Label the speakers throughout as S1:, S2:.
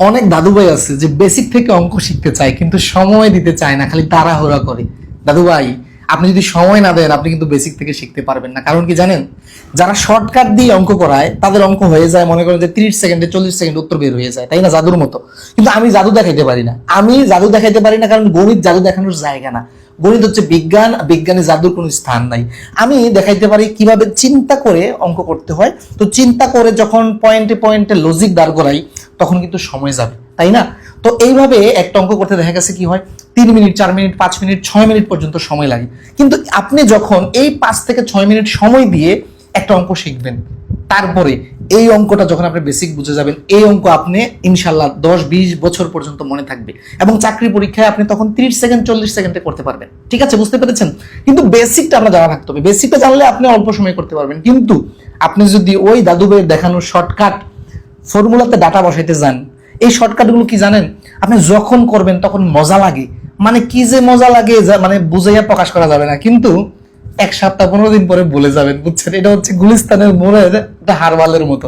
S1: অনেক দাদু ভাই আছে যে বেসিক থেকে অঙ্ক শিখতে চায়, কিন্তু সময় দিতে চায় না, খালি তাড়াহুড়া করে। দাদু ভাই আপনি যদি সময় না দেন, আপনি কিন্তু বেসিক থেকে শিখতে পারবেন না। কারণ কি জানেন? যারা শর্টকাট দিয়ে অঙ্ক করায়, তাদের অঙ্ক হয়ে যায়, মনে করেন যে তিরিশ সেকেন্ডে চল্লিশ সেকেন্ড উত্তর বের হয়ে যায়, তাই না, জাদুর মতো? কিন্তু আমি জাদু দেখাইতে পারি না। আমি জাদু দেখাইতে পারি না, কারণ গণিত জাদু দেখানোর জায়গা না। গণিত হচ্ছে বিজ্ঞান বিজ্ঞানে জাদুর কোনো স্থান নাই। আমি দেখাইতে পারি কীভাবে চিন্তা করে অঙ্ক করতে হয়। তো চিন্তা করে যখন পয়েন্টে পয়েন্টে লজিক দাঁড় করাই তখন কিন্তু সময় যাবে, তাই না? তো এইভাবে একটা অঙ্ক করতে দেখা গেছে কি হয়? তিন মিনিট, চার মিনিট, পাঁচ মিনিট, ছয় মিনিট পর্যন্ত সময় লাগে। কিন্তু আপনি যখন এই পাঁচ থেকে ছয় মিনিট সময় দিয়ে একটা অঙ্ক শিখবেন, তারপরে এই অঙ্কটা যখন আপনি বেসিক বুঝে যাবেন, এই অঙ্ক আপনি ইনশাল্লাহ দশ, বিশ বছর পর্যন্ত মনে থাকবে। এবং চাকরি পরীক্ষায় আপনি তখন তিরিশ সেকেন্ড, চল্লিশ সেকেন্ডে করতে পারবেন। ঠিক আছে, বুঝতে পেরেছেন? কিন্তু বেসিকটা আপনার জানা থাকতে হবে। বেসিকটা জানলে আপনি অল্প সময় করতে পারবেন। কিন্তু আপনি যদি ওই দাদু ভাইয়ের দেখানো শর্টকাট ফর্মুলাতে ডাটা বসাইতে যান। এই শর্টকাটগুলো কি জানেন? আপনি যখন করবেন তখন মজা লাগে। মানে কি যে মজা লাগে মানে বুঝাইয়া প্রকাশ করা যাবে না। কিন্তু এক সপ্তাহ, পনেরো দিন পরে বলে যাবেন, বুঝছেন? এটা হচ্ছে গুলিস্তানের মোড়ের একটা হারবালের মতো।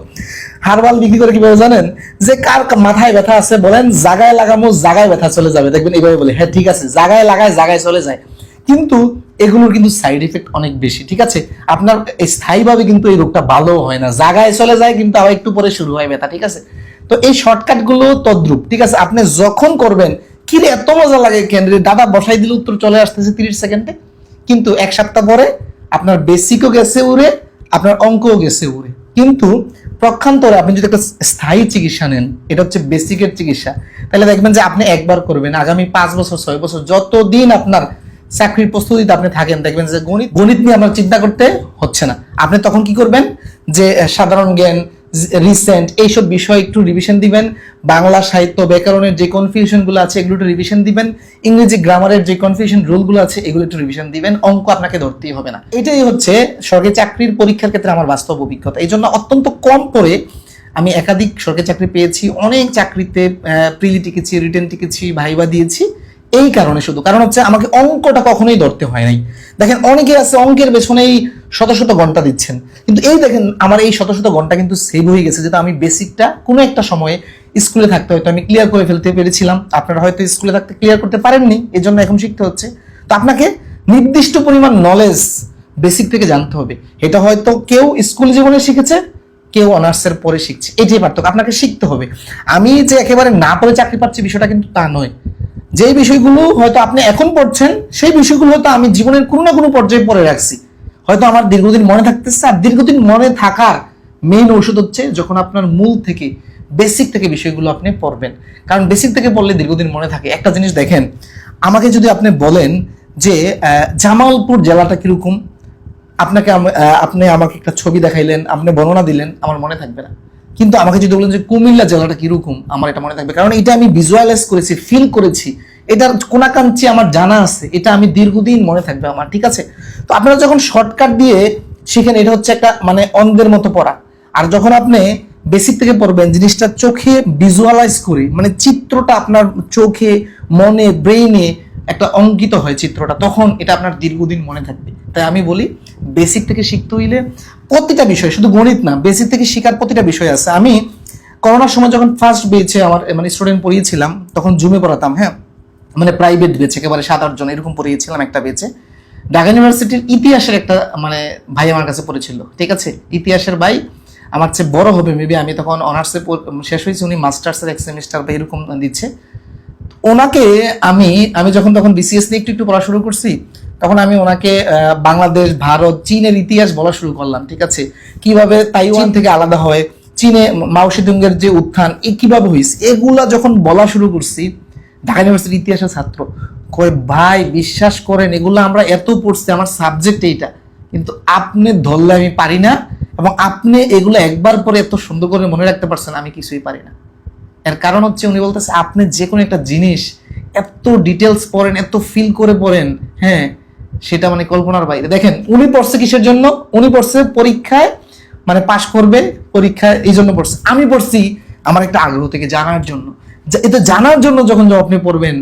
S1: হারবাল বিক্রি করে কীভাবে জানেন? যে কার মাথায় ব্যথা আছে বলেন, জাগায় লাগামো, জাগায় ব্যথা চলে যাবে। দেখবেন এইভাবে বলে হ্যাঁ ঠিক আছে, জাগায় লাগায়, জাগায় চলে যায়। কিন্তু এগুলোর কিন্তু সাইড এফেক্ট অনেক বেশি, ঠিক আছে? আপনার স্থায়ীভাবে কিন্তু এই রোগটা ভালো হয় না। জাগায় চলে যায় কিন্তু আবার একটু পরে শুরু হয় ব্যথা, ঠিক আছে? তো এই শর্টকাটগুলো তদ্রুপ, ঠিক আছে? আপনি যখন করবেন, কি রে, এত মজা লাগে কেন রে? দাদা বসাই দিলে, উত্তর চলে আসতেছে তিরিশ সেকেন্ডে। কিন্তু এক সপ্তাহ পরে আপনার বেসিকও গেছে উড়ে, আপনার অঙ্কও গেছে উড়ে। কিন্তু প্রক্ষান্তরে আপনি যদি একটা স্থায়ী চিকিৎসা নেন, এটা হচ্ছে বেসিকের চিকিৎসা, তাহলে দেখবেন যে আপনি একবার করবেন, আগামী পাঁচ বছর, ছয় বছর, যতদিন আপনার চাকরির প্রস্তুতিতে আপনি থাকেন, দেখবেন যে গণিত গণিত নিয়ে আপনার চিন্তা করতে হচ্ছে না। আপনি তখন কি করবেন? যে সাধারণ জ্ঞান রিসেন্ট এইসব বিষয় একটু রিভিশন দিবেন, বাংলা সাহিত্য ব্যাকরণের যে কনফিউশনগুলো আছে, এগুলো একটু রিভিশন দিবেন, ইংরেজি গ্রামারের যে কনফিউশন রুলগুলো আছে, এগুলো একটু রিভিশন দিবেন, অঙ্ক আপনাকে ধরতেই হবে না। এটাই হচ্ছে সরকারি চাকরির পরীক্ষার ক্ষেত্রে আমার বাস্তব অভিজ্ঞতা। এই জন্য অত্যন্ত কম করে আমি একাধিক সরকারি চাকরি পেয়েছি, অনেক চাকরিতে প্রিলি টিকেছি রিটেন টিকেছি, ভাইবা দিয়েছি। এই কারণে শুধু। কারণ হচ্ছে আমাকে অঙ্কটা কখনোই ধরতে হয় নাই। দেখেন অনেকে আছে অঙ্কের পেছনেই শত শত ঘণ্টা দিচ্ছেন। কিন্তু এই দেখেন, আমার এই শত শত ঘণ্টা কিন্তু সেভ হয়ে গেছে যেটা আমি বেসিকটা কোনো একটা সময়ে স্কুলে থাকতে হয়তো আমি ক্লিয়ার করে ফেলতে পেরেছিলাম। আপনারা হয়তো স্কুলে থাকতে ক্লিয়ার করতে পারেননি এই জন্য এখন শিখতে হচ্ছে। তো আপনাকে নির্দিষ্ট পরিমাণ নলেজ বেসিক থেকে জানতে হবে। এটা হয়তো কেউ স্কুল জীবনে শিখেছে, কেউ অনার্সের পরে শিখছে। এটাই পার্থক্য। আপনাকে শিখতে হবে। আমি যে একেবারে না পড়ে চাকরি পাচ্ছি বিষয়টা কিন্তু তা নয়। যে বিষয়গুলো হয়তো আপনি এখন পড়ছেন, সেই বিষয়গুলো হয়তো আমি জীবনের কোনো না কোনো পর্যায়ে পড়ে রাখছি। হয়তো আমার দীর্ঘদিন মনে থাকতেছে আর দীর্ঘদিন মনে থাকার মেইন ঔষধ হচ্ছে যখন আপনার মূল থেকে বেসিক থেকে বিষয়গুলো আপনি পড়বেন। কারণ বেসিক থেকে পড়লে দীর্ঘদিন মনে থাকে। একটা জিনিস দেখেন, আমাকে যদি আপনি বলেন যে জামালপুর জেলাটা কীরকম? আপনাকে আপনি আমাকে একটা ছবি দেখাইলেন, আপনি বর্ণনা দিলেন, আমার মনে থাকবে না। কিন্তু আমাকে যদি বলেন যে কুমিল্লা জেলাটা কীরকম, আমার এটা মনে থাকবে। কারণ এটা আমি ভিজুয়ালাইজ করেছি ফিল করেছি। এটার কোনাকাঞ্চি আমার জানা আছে, এটা আমি দীর্ঘদিন মনে থাকবে আমার, ঠিক আছে? তো আপনারা যখন শর্টকাট দিয়ে শিখেন, এটা হচ্ছে একটা মানে অন্ধের মতো পড়া। আর যখন আপনি বেসিক থেকে পড়বেন, জিনিসটা চোখে ভিজুয়ালাইজ করে মানে চিত্রটা আপনার চোখে, মনে ব্রেইনে একটা অঙ্কিত হয় চিত্রটা, তখন এটা আপনার দীর্ঘদিন মনে থাকবে। তাই আমি বলি বেসিক থেকে শিখতে হইলে প্রতিটা বিষয়, শুধু গণিত না বেসিক থেকে শেখার প্রতিটা বিষয় আছে। আমি করোনার সময় যখন ফার্স্ট বেচে আমার মানে স্টুডেন্ট পড়িয়েছিলাম, তখন জুমে পড়াতাম হ্যাঁ? মানে প্রাইভেট বেচে একেবারে সাত আট জন, এরকম পড়িয়েছিলাম একটা বেচে ঢাকা ইউনিভার্সিটির ইতিহাসের একটা মানে ভাই আমার কাছে পড়েছিল, ঠিক আছে? ইতিহাসের ভাই আমার চেয়ে বড় হবে মেবি আমি তখন অনার্সে শেষ হয়েছি, উনি মাস্টার্সের এক সেমিস্টার বা এরকম দিচ্ছে। ওনাকে আমি আমি যখন তখন বিসিএস নিয়ে একটু একটু পড়া শুরু করছি তখন আমি ওনাকে বাংলাদেশ ভারত চীনের ইতিহাস বলা শুরু করলাম ঠিক আছে? কীভাবে তাইওয়ান থেকে আলাদা হয় চীনে মাও সেতুঙ্গের যে উত্থান এ কীভাবে হয়েছে এগুলা যখন বলা শুরু করছি ঢাকা ইউনিভার্সিটির ইতিহাসের ছাত্র কয় ভাই বিশ্বাস করেন এগুলো আমরা এত পড়ছি আমার সাবজেক্ট এইটা কিন্তু আপনি ধরলে আমি পারি না এবং আপনি এগুলো একবার পরে এত সুন্দর করে মনে রাখতে পারছেন আমি কিছুই পারি না। এর কারণ হচ্ছে উনি বলতেছে, আপনি যে কোনো একটা জিনিস এত ডিটেলস পড়েন, এত ফিল করে পড়েন হ্যাঁ সেটা মানে কল্পনার বাইরে। দেখেন, উনি পড়ছে কিসের জন্য? উনি পড়ছে পরীক্ষায় মানে পাশ করবে, পরীক্ষায় এই জন্য পড়ছে। আমি পড়ছি আমার একটা আগ্রহ থেকে জানার জন্য। এটা জানার জন্য যখন আপনি পড়বেন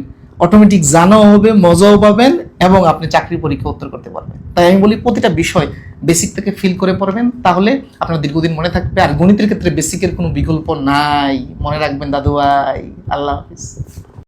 S1: অটোমেটিক জানাও হবে, মজাও পাবেন, এবং আপনি চাকরি পরীক্ষা উত্তর করতে পারবেন। তাই আমি বলি প্রতিটা বিষয় বেসিক থেকে ফিল করে পড়বেন, তাহলে আপনার দীর্ঘদিন মনে থাকবে। আর গণিতের ক্ষেত্রে বেসিকের কোনো বিকল্প নাই। মনে রাখবেন দাদু ভাই আল্লাহ হাফিজ।